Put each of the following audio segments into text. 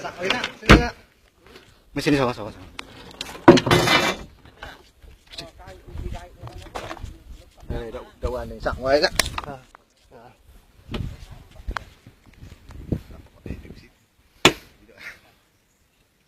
Sakay na. Sini na. May sini sawa sawa sawa. Đây, đậu, đậu ăn này sẵn ngoài đó. À.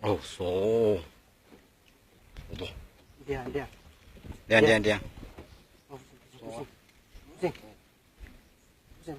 Ồ, số. Ồ. Đen, đen. Đen, đen, đen. Ồ. Dừng. Dừng.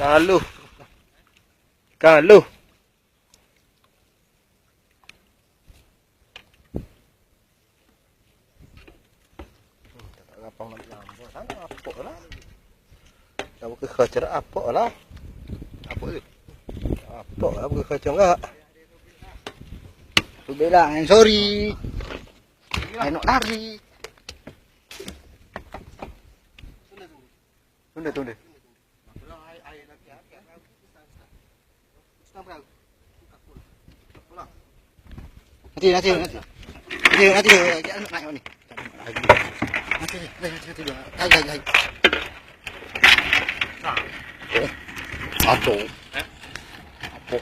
Kalau. Kalau. Apa lah. Buka kaca apa lah. Apa tu? Apa lah buka kaca enggak. Tu bela, I'm sorry. I nak lari. Tunda, tunda. Nanti, nanti, nanti. Nanti, nanti. Jangan nak naik ni. Nanti, nanti, nanti. Hai, hai, hai. Oh, Aduh. Apa?